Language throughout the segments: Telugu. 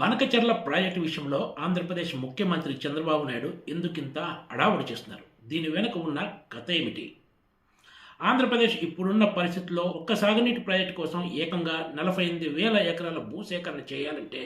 బనకచర్ల ప్రాజెక్టు విషయంలో ఆంధ్రప్రదేశ్ ముఖ్యమంత్రి చంద్రబాబు నాయుడు ఎందుకింత అడావుడు చేస్తున్నారు? దీని వెనుక ఉన్న కథ ఏమిటి? ఆంధ్రప్రదేశ్ ఇప్పుడున్న పరిస్థితుల్లో ఒక్క సాగునీటి ప్రాజెక్టు కోసం ఏకంగా నలభై ఎనిమిది వేల ఎకరాల భూసేకరణ చేయాలంటే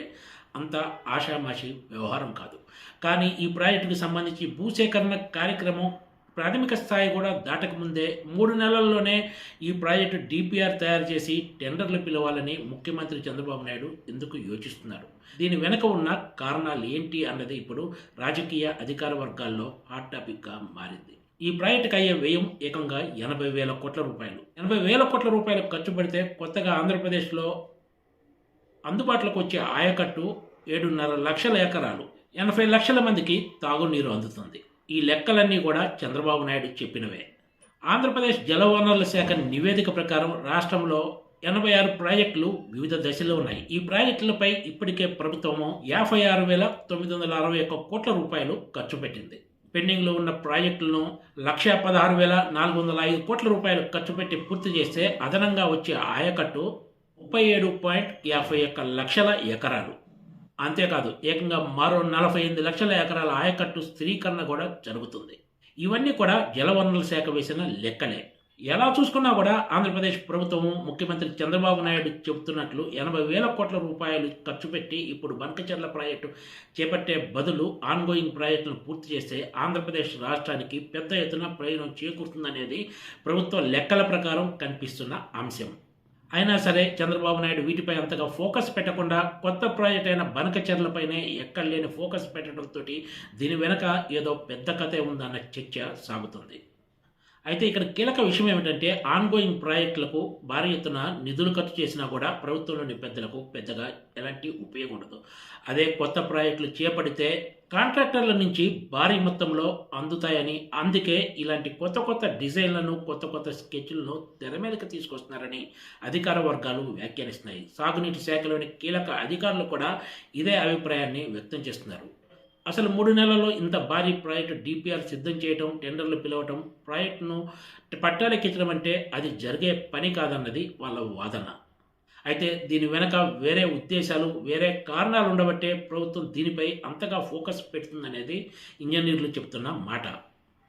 అంత ఆషామాషి వ్యవహారం కాదు. కానీ ఈ ప్రాజెక్టుకు సంబంధించి భూసేకరణ కార్యక్రమం ప్రాథమిక స్థాయి కూడా దాటకముందే మూడు నెలల్లోనే ఈ ప్రాజెక్టు డిపిఆర్ తయారు చేసి టెండర్లు పిలవాలని ముఖ్యమంత్రి చంద్రబాబు నాయుడు ఎందుకు యోచిస్తున్నారు? దీని వెనుక ఉన్న కారణాలు ఏంటి అన్నది ఇప్పుడు రాజకీయ అధికార వర్గాల్లో హాట్ టాపిక్గా మారింది. ఈ ప్రాజెక్టుకు అయ్యే వ్యయం ఏకంగా ఎనభై వేల కోట్ల రూపాయలు. ఎనభై వేల కోట్ల రూపాయలు ఖర్చు పెడితే కొత్తగా ఆంధ్రప్రదేశ్లో అందుబాటులోకి వచ్చే ఆయకట్టు ఏడున్నర లక్షల ఎకరాలు. ఎనభై లక్షల మందికి తాగునీరు అందుతుంది. ఈ లెక్కలన్నీ కూడా చంద్రబాబు నాయుడు చెప్పినవే. ఆంధ్రప్రదేశ్ జలవనరుల శాఖ నివేదిక ప్రకారం రాష్ట్రంలో ఎనభై ఆరు ప్రాజెక్టులు వివిధ దశలో ఉన్నాయి. ఈ ప్రాజెక్టులపై ఇప్పటికే ప్రభుత్వము యాభై ఆరు వేల తొమ్మిది వందల అరవై ఒక్క కోట్ల రూపాయలు ఖర్చు పెట్టింది. పెండింగ్లో ఉన్న ప్రాజెక్టులను లక్ష పదహారు వేల నాలుగు వందల ఐదు కోట్ల రూపాయలు ఖర్చు పెట్టి పూర్తి చేస్తే అదనంగా వచ్చే ఆయకట్టు ముప్పై ఏడు పాయింట్ యాభై ఒక్క లక్షల ఎకరాలు. అంతేకాదు ఏకంగా మరో నలభై ఎనిమిది లక్షల ఎకరాల ఆయకట్టు స్థిరీకరణ కూడా జరుగుతుంది. ఇవన్నీ కూడా జలవనరుల శాఖ వేసిన లెక్కలే. ఎలా చూసుకున్నా కూడా ఆంధ్రప్రదేశ్ ప్రభుత్వము ముఖ్యమంత్రి చంద్రబాబు నాయుడు చెబుతున్నట్లు ఎనభై వేల కోట్ల రూపాయలు ఖర్చు పెట్టి ఇప్పుడు బంకచర్ల ప్రాజెక్టు చేపట్టే బదులు ఆన్గోయింగ్ ప్రాజెక్టులను పూర్తి చేస్తే ఆంధ్రప్రదేశ్ రాష్ట్రానికి పెద్ద ఎత్తున ప్రయోజనం చేకూరుతుందనేది ప్రభుత్వ లెక్కల ప్రకారం కనిపిస్తున్న అంశం. అయినా సరే చంద్రబాబు నాయుడు వీటిపై అంతగా ఫోకస్ పెట్టకుండా కొత్త ప్రాజెక్ట్ అయిన బనకచర్లపైనే ఎక్కడ లేని ఫోకస్ పెట్టడంతో దీని వెనక ఏదో పెద్ద కథే ఉందన్న చర్చ సాగుతుంది. అయితే ఇక్కడ కీలక విషయం ఏమిటంటే ఆన్గోయింగ్ ప్రాజెక్టులకు భారీ ఎత్తున నిధులు ఖర్చు చేసినా కూడా ప్రభుత్వంలోని పెద్దలకు పెద్దగా ఎలాంటి ఉపయోగం ఉండదు. అదే కొత్త ప్రాజెక్టులు చేపడితే కాంట్రాక్టర్ల నుంచి భారీ మొత్తంలో అందుతాయని అందుకే ఇలాంటి కొత్త కొత్త డిజైన్లను కొత్త కొత్త స్కెచ్లను తెర మీదకి తీసుకొస్తున్నారని అధికార వర్గాలు వ్యాఖ్యానిస్తున్నాయి. సాగునీటి శాఖలోని కీలక అధికారులు కూడా ఇదే అభిప్రాయాన్ని వ్యక్తం చేస్తున్నారు. అసలు మూడు నెలల్లో ఇంత భారీ ప్రాజెక్టు డిపిఆర్ సిద్ధం చేయటం టెండర్లు పిలవటం ప్రాజెక్టును పట్టాలెక్కించడం అంటే అది జరిగే పని కాదన్నది వాళ్ళ వాదన. అయితే దీని వెనక వేరే ఉద్దేశాలు వేరే కారణాలు ఉండబట్టే ప్రభుత్వం దీనిపై అంతగా ఫోకస్ పెడుతుందనేది ఇంజనీర్లు చెప్తున్న మాట.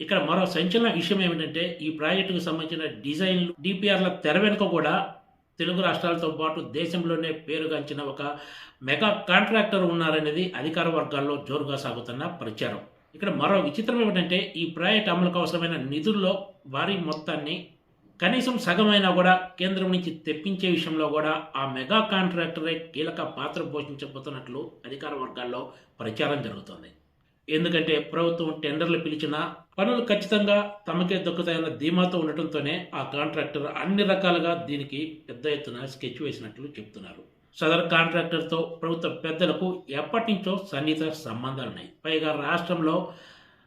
ఇక్కడ మరో సంచలన విషయం ఏమిటంటే ఈ ప్రాజెక్టుకు సంబంధించిన డిజైన్లు డిపిఆర్ల తెర వెనుక కూడా తెలుగు రాష్ట్రాలతో పాటు దేశంలోనే పేరుగాంచిన ఒక మెగా కాంట్రాక్టర్ ఉన్నారనేది అధికార వర్గాల్లో జోరుగా సాగుతున్న ప్రచారం. ఇక్కడ మరో విచిత్రం ఏమిటంటే ఈ ప్రాజెక్ట్ అమలుకు అవసరమైన నిధుల్లో భారీ మొత్తాన్ని కనీసం సగమైనా కూడా కేంద్రం నుంచి తెప్పించే విషయంలో కూడా ఆ మెగా కాంట్రాక్టరే కీలక పాత్ర పోషించబోతున్నట్లు అధికార వర్గాల్లో ప్రచారం జరుగుతోంది. ఎందుకంటే ప్రభుత్వం టెండర్లు పిలిచినా పనులు ఖచ్చితంగా తమకే దక్కుతాయన్న ధీమాతో ఉండటంతోనే ఆ కాంట్రాక్టర్ అన్ని రకాలుగా దీనికి పెద్ద ఎత్తున స్కెచ్ వేసినట్లు చెప్తున్నారు. సదర్ కాంట్రాక్టర్తో ప్రభుత్వ పెద్దలకు ఎప్పటి నుంచో సన్నిహిత సంబంధాలున్నాయి. పైగా రాష్ట్రంలో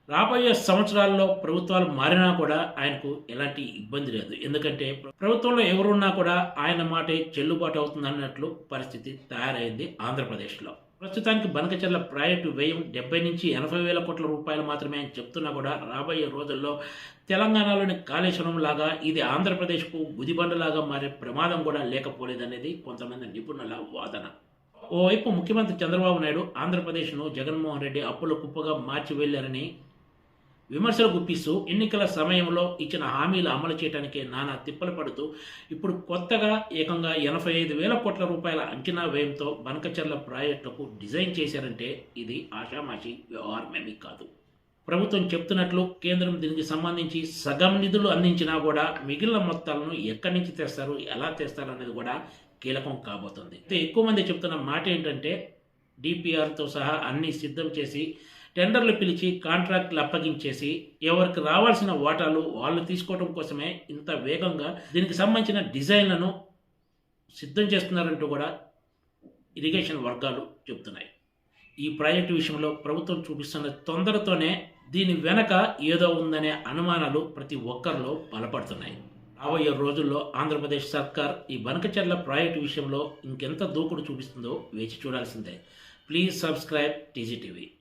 రాబోయే సంవత్సరాల్లో ప్రభుత్వాలు మారినా కూడా ఆయనకు ఎలాంటి ఇబ్బంది లేదు. ఎందుకంటే ప్రభుత్వంలో ఎవరున్నా కూడా ఆయన మాటే చెల్లుబాటు అవుతుందన్నట్లు పరిస్థితి తయారైంది ఆంధ్రప్రదేశ్లో. ప్రస్తుతానికి బనకచర్ల ప్రాజెక్టు వ్యయం డెబ్బై నుంచి ఎనభై వేల కోట్ల రూపాయలు మాత్రమే అని చెప్తున్నా కూడా రాబోయే రోజుల్లో తెలంగాణలోని కాళేశ్వరం లాగా ఇది ఆంధ్రప్రదేశ్కు గుదిబండలాగా మారే ప్రమాదం కూడా లేకపోలేదనేది కొంతమంది నిపుణుల వాదన. ఓవైపు ముఖ్యమంత్రి చంద్రబాబు నాయుడు ఆంధ్రప్రదేశ్ను జగన్మోహన్ రెడ్డి అప్పుల కుప్పగా మార్చి వెళ్ళారని విమర్శలు గుప్పిస్తూ ఎన్నికల సమయంలో ఇచ్చిన హామీలు అమలు చేయడానికి నానా తిప్పలు పడుతూ ఇప్పుడు కొత్తగా ఏకంగా ఎనభై ఐదు వేల కోట్ల రూపాయల అంచనా వ్యయంతో బనకచర్ల ప్రాజెక్టులకు డిజైన్ చేశారంటే ఇది ఆషామాషి వ్యవహారమేమీ కాదు. ప్రభుత్వం చెప్తున్నట్లు కేంద్రం దీనికి సంబంధించి సగం నిధులు అందించినా కూడా మిగిలిన మొత్తాలను ఎక్కడి నుంచి తెస్తారు ఎలా తెస్తారు అనేది కూడా కీలకం కాబోతుంది. అయితే ఎక్కువ మంది చెప్తున్న మాట ఏంటంటే డిపిఆర్తో సహా అన్ని సిద్ధం చేసి టెండర్లు పిలిచి కాంట్రాక్టులు అప్పగించేసి ఎవరికి రావాల్సిన వాటాలు వాళ్ళు తీసుకోవడం కోసమే ఇంత వేగంగా దీనికి సంబంధించిన డిజైన్లను సిద్ధం చేస్తున్నారంటూ కూడా ఇరిగేషన్ వర్గాలు చెబుతున్నాయి. ఈ ప్రాజెక్టు విషయంలో ప్రభుత్వం చూపిస్తున్న తొందరతోనే దీని వెనక ఏదో ఉందనే అనుమానాలు ప్రతి ఒక్కరిలో బలపడుతున్నాయి. రాబోయే రోజుల్లో ఆంధ్రప్రదేశ్ సర్కార్ ఈ బనకచర్ల ప్రాజెక్టు విషయంలో ఇంకెంత దూకుడు చూపిస్తుందో వేచి చూడాల్సిందే. Please subscribe TGTV